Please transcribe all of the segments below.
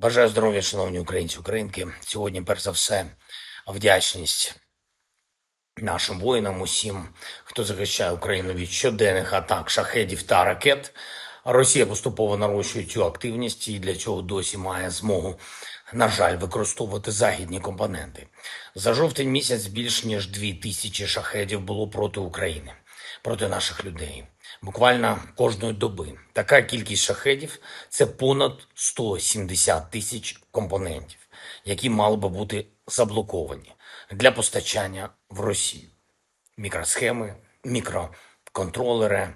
Бажаю здоров'я, шановні українці, українки. Сьогодні, перш за все, вдячність нашим воїнам, усім, хто захищає Україну від щоденних атак, шахедів та ракет. Росія поступово нарощує цю активність і для цього досі має змогу, на жаль, використовувати західні компоненти. За жовтень місяць більш ніж дві тисячі шахедів було проти України, проти наших людей. Буквально кожної доби. Така кількість шахедів це понад 170 тисяч компонентів, які мали би бути заблоковані для постачання в Росію. Мікросхеми, мікроконтролери,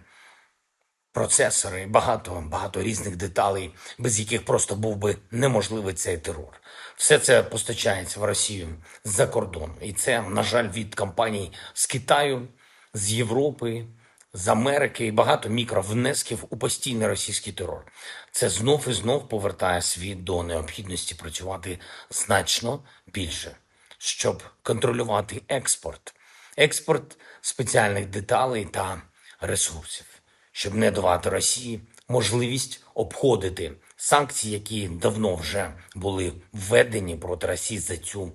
процесори, багато багато різних деталей, без яких просто був би неможливий цей терор. Все це постачається в Росію з-за кордону. І це, на жаль, від компаній з Китаю, з Європи, з Америки і багато мікровнесків у постійний російський терор. Це знов і знов повертає світ до необхідності працювати значно більше, щоб контролювати експорт, експорт спеціальних деталей та ресурсів, щоб не давати Росії можливість обходити санкції, які давно вже були введені проти Росії за цю,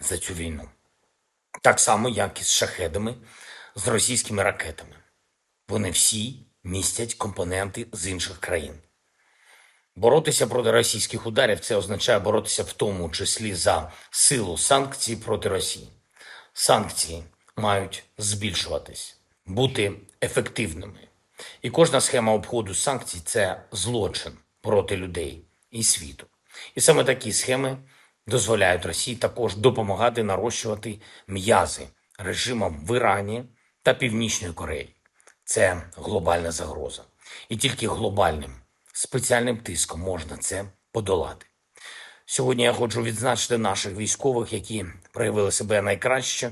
за цю війну. Так само, як і з шахедами, з російськими ракетами. Вони всі містять компоненти з інших країн. Боротися проти російських ударів це означає боротися в тому числі за силу санкцій проти Росії. Санкції мають збільшуватись, бути ефективними. І кожна схема обходу санкцій це злочин проти людей і світу. І саме такі схеми дозволяють Росії також допомагати нарощувати м'язи режимам в Ірані та Північної Кореї. Це глобальна загроза. І тільки глобальним спеціальним тиском можна це подолати. Сьогодні я хочу відзначити наших військових, які проявили себе найкраще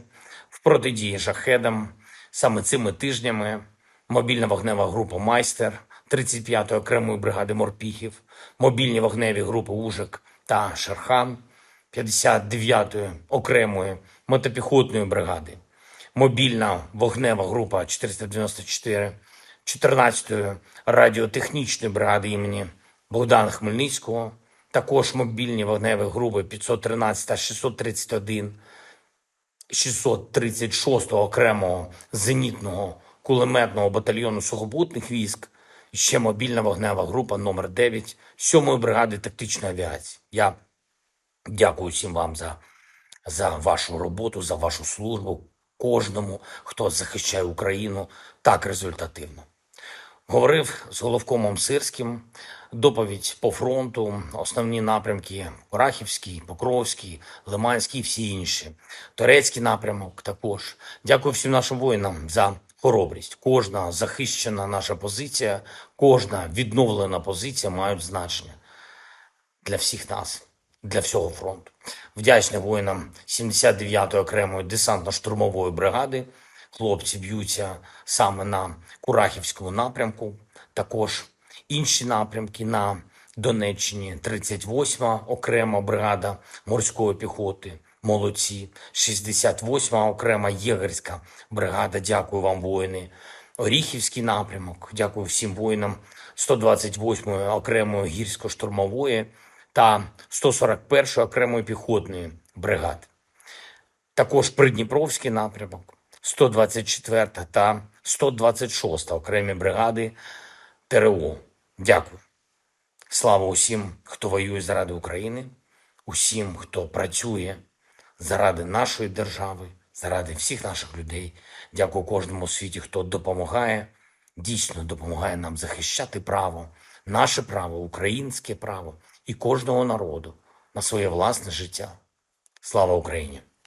в протидії шахедам. Саме цими тижнями мобільна вогнева група Майстер 35-ї окремої бригади морпіхів, мобільні вогневі групи Ужик та Шерхан 59-ї окремої мотопіхотної бригади мобільна вогнева група 494 14-ї радіотехнічної бригади імені Богдана Хмельницького, також мобільні вогневі групи 513 та 631, 636-го окремого зенітного кулеметного батальйону сухопутних військ, ще мобільна вогнева група номер 9 7-ї бригади тактичної авіації. Я дякую всім вам за, за вашу роботу, за вашу службу кожному, хто захищає Україну так результативно. Говорив з головкомом Сирським, доповідь по фронту, основні напрямки Рахівський, Покровський, Лиманський всі інші. Турецький напрямок також. Дякую всім нашим воїнам за хоробрість. Кожна захищена наша позиція, кожна відновлена позиція мають значення для всіх нас для всього фронту. Вдячний воїнам 79-ї окремої десантно-штурмової бригади. Хлопці б'ються саме на Курахівському напрямку. Також інші напрямки на Донеччині. 38-ма окрема бригада морської піхоти. Молодці, 68-ма окрема єгерська бригада. Дякую вам, воїни. Оріхівський напрямок. Дякую всім воїнам 128-ї окремої гірсько-штурмової та 141-ї окремої піхотної бригади. Також Придніпровський напрямок, 124 та 126 окремі бригади ТРО. Дякую. Слава усім, хто воює заради України, усім, хто працює заради нашої держави, заради всіх наших людей. Дякую кожному у світі, хто допомагає, дійсно допомагає нам захищати право, наше право, українське право і кожного народу на своє власне життя. Слава Україні!